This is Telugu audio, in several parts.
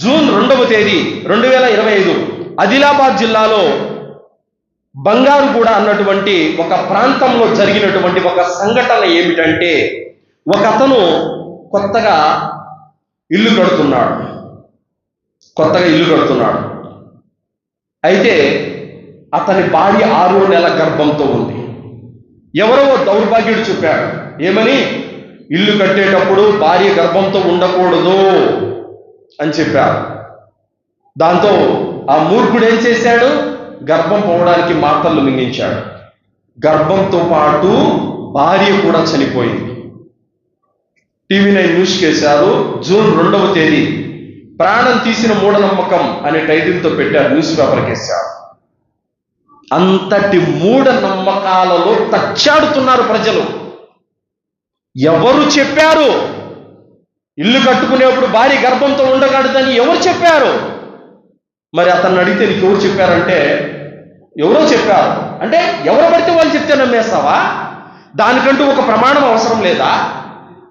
జూన్ రెండవ తేదీ రెండు వేల ఇరవై ఐదు ఆదిలాబాద్ జిల్లాలో బంగారుగూడ అన్నటువంటి ఒక ప్రాంతంలో జరిగినటువంటి ఒక సంఘటన ఏమిటంటే ఒక అతను కొత్తగా ఇల్లు కడుతున్నాడు. కొత్తగా ఇల్లు కడుతున్నాడు. అయితే అతని భార్య ఆరో నెల గర్భంతో ఉంది. ఎవరో దౌర్భాగ్యుడు చెప్పాడు ఏమని? ఇల్లు కట్టేటప్పుడు భార్య గర్భంతో ఉండకూడదు. అని చెప్పారు. దాంతో ఆ మూర్ఖుడు ఏం చేశాడు? గర్భం పోవడానికి మాటలు మింగించాడు. గర్భంతో పాటు భార్య కూడా చనిపోయింది. టీవీ నైన్ న్యూస్ చేశారు జూన్ రెండవ తేదీ ప్రాణం తీసిన మూఢనమ్మకం అనే టైటిల్తో పెట్టారు న్యూస్ పేపర్ కేశారు అంతటి మూఢనమ్మకాలలో తచ్చాడుతున్నారు ప్రజలు. ఎవరు చెప్పారు? ఇల్లు కట్టుకునేప్పుడు భార్య గర్భంతో ఉండకూడదని ఎవరు చెప్పారు? మరి అతన్ని అడిగితే నీకు ఎవరు చెప్పారంటే ఎవరో చెప్పారు. అంటే ఎవరు పడితే వాళ్ళు చెప్తే నమ్మేస్తావా? దానికంటూ ఒక ప్రమాణం అవసరం లేదా?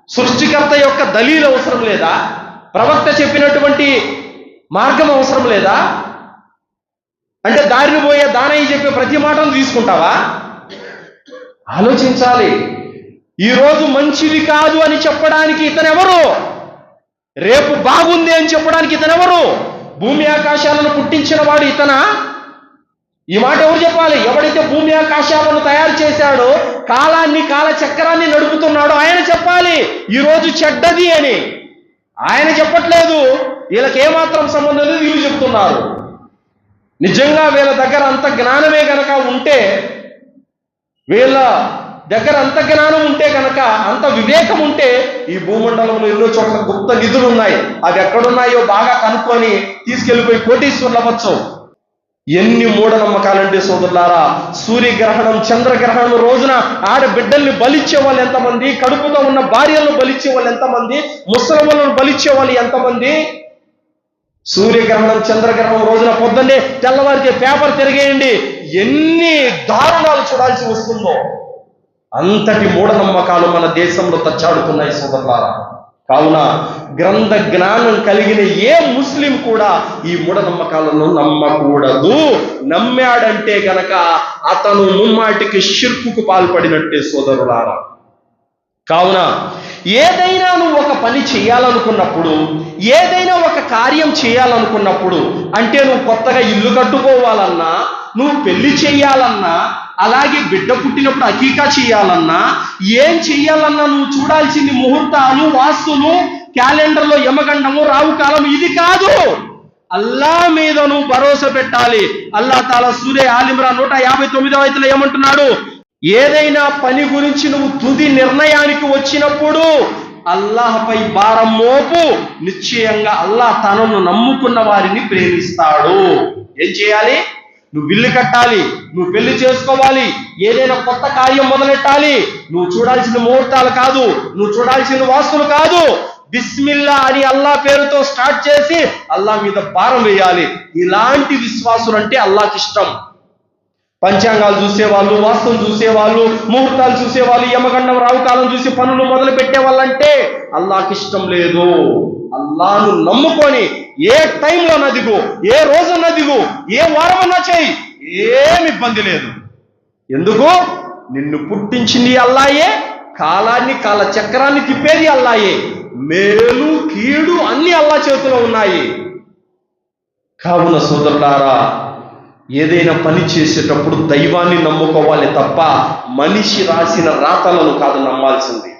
సృష్టికర్త యొక్క దళీలు అవసరం లేదా? ప్రవక్త చెప్పినటువంటి మార్గం అవసరం లేదా? అంటే దారిని పోయే దానయ్య చెప్పే ప్రతి మాటను తీసుకుంటావా? ఆలోచించాలి. ఈరోజు మంచిది కాదు అని చెప్పడానికి ఇతను ఎవరు రేపు బాగుంది అని చెప్పడానికి ఇతను ఎవరు భూమి ఆకాశాలను పుట్టించిన వాడు ఇతనా? ఈ మాట ఎవరు చెప్పాలి? ఎవడైతే భూమి ఆకాశాలను తయారు చేశాడో కాలాన్ని కాల చక్రాన్ని నడుపుతున్నాడో ఆయన చెప్పాలి. ఈ రోజు చెడ్డది అని. ఆయన చెప్పట్లేదు. వీళ్ళకి ఏమాత్రం సంబంధం లేదు వీళ్ళు చెప్తున్నారు. నిజంగా వీళ్ళ దగ్గర అంత జ్ఞానమే గనక ఉంటే వీళ్ళ దగ్గర అంత జ్ఞానం ఉంటే కనుక అంత వివేకం ఉంటే ఈ భూమండలంలో ఎన్నో చోట్ల గుప్త నిధులు ఉన్నాయి. అవి ఎక్కడున్నాయో బాగా కనుక్కొని తీసుకెళ్ళిపోయి కోటీశ్వర్లు అవ్వచ్చు. ఎన్ని మూఢనమ్మకాలంటే సోదరులారా సూర్యగ్రహణం చంద్రగ్రహణం రోజున ఆడబిడ్డల్ని బలిచ్చే వాళ్ళు ఎంతమంది కడుపుతో ఉన్న భార్యలను బలిచ్చే వాళ్ళు ఎంతమంది ముసలమ్మలను బలిచ్చే వాళ్ళు ఎంతమంది? సూర్యగ్రహణం చంద్రగ్రహణం రోజున పొద్దున్నే తెల్లవారితే పేపర్ తిరిగేయండి. ఎన్ని దారుణాలు చూడాల్సి వస్తుందో. అంతటి మూఢనమ్మకాలు మన దేశంలో తచ్చాడుతున్నాయి సోదరులారా. కావున గ్రంథ జ్ఞానం కలిగిన ఏ ముస్లిం కూడా ఈ మూఢనమ్మకాలను నమ్మకూడదు. నమ్మాడంటే గనక అతను ముమ్మాటికి షిర్కుకు పాల్పడినట్టే సోదరులారా. కావున ఏదైనా నువ్వు ఒక పని చేయాలనుకున్నప్పుడు ఏదైనా ఒక కార్యం చేయాలనుకున్నప్పుడు అంటే నువ్వు కొత్తగా ఇల్లు కట్టుకోవాలన్నా నువ్వు పెళ్ళి చేయాలన్నా అలాగే బిడ్డ పుట్టినప్పుడు అకీకా చేయాలన్నా ఏం చేయాలన్నా నువ్వు చూడాల్సింది ముహూర్తాలు వాస్తులు క్యాలెండర్లో యమగండము రావు కాలం ఇది కాదు. అల్లా మీద నువ్వు భరోసా పెట్టాలి. అల్లా తాలా సూర్య ఆలిమ్రా నూట యాభై తొమ్మిదవ అయితేలో ఏమంటున్నాడు? ఏదైనా పని గురించి నువ్వు తుది నిర్ణయానికి వచ్చినప్పుడు అల్లాహపై భారం మోపు నిశ్చయంగా అల్లాహ్ తనను నమ్ముకున్న వారిని ప్రేమిస్తాడు. ఏం చేయాలి? నువ్వు ఇల్లు కట్టాలి నువ్వు పెళ్ళి చేసుకోవాలి ఏదైనా కొత్త కార్యం మొదలెట్టాలి. నువ్వు చూడాల్సిన ముహూర్తాలు కాదు నువ్వు చూడాల్సిన వాస్తులు కాదు. బిస్మిల్లా అని అల్లా పేరుతో స్టార్ట్ చేసి అల్లా మీద భారం వేయాలి. ఇలాంటి విశ్వాసులు అంటే అల్లాకి ఇష్టం పంచాంగాలు చూసేవాళ్ళు వాస్తవం చూసేవాళ్ళు ముహూర్తాలు చూసేవాళ్ళు యమగండం రావు కాలం చూసి పనులు మొదలు పెట్టే వాళ్ళంటే అల్లాకి ఇష్టం లేదు. అల్లాను నమ్ముకొని ఏ టైంలో నదిగు ఏ రోజు నదిగు ఏ వారమన్నా చేయి ఏమి ఇబ్బంది లేదు. ఎందుకు? నిన్ను పుట్టించింది అల్లాయే కాలాన్ని కాల చక్రాన్ని తిప్పేది అల్లాయే మేలు కీడు అన్ని అల్లా చేతిలో ఉన్నాయి. కావున సోదరులారా ఏదైనా పని చేసేటప్పుడు దైవాన్ని నమ్ముకోవాలి తప్ప మనిషి రాసిన రాతలను కాదు నమ్మాల్సింది.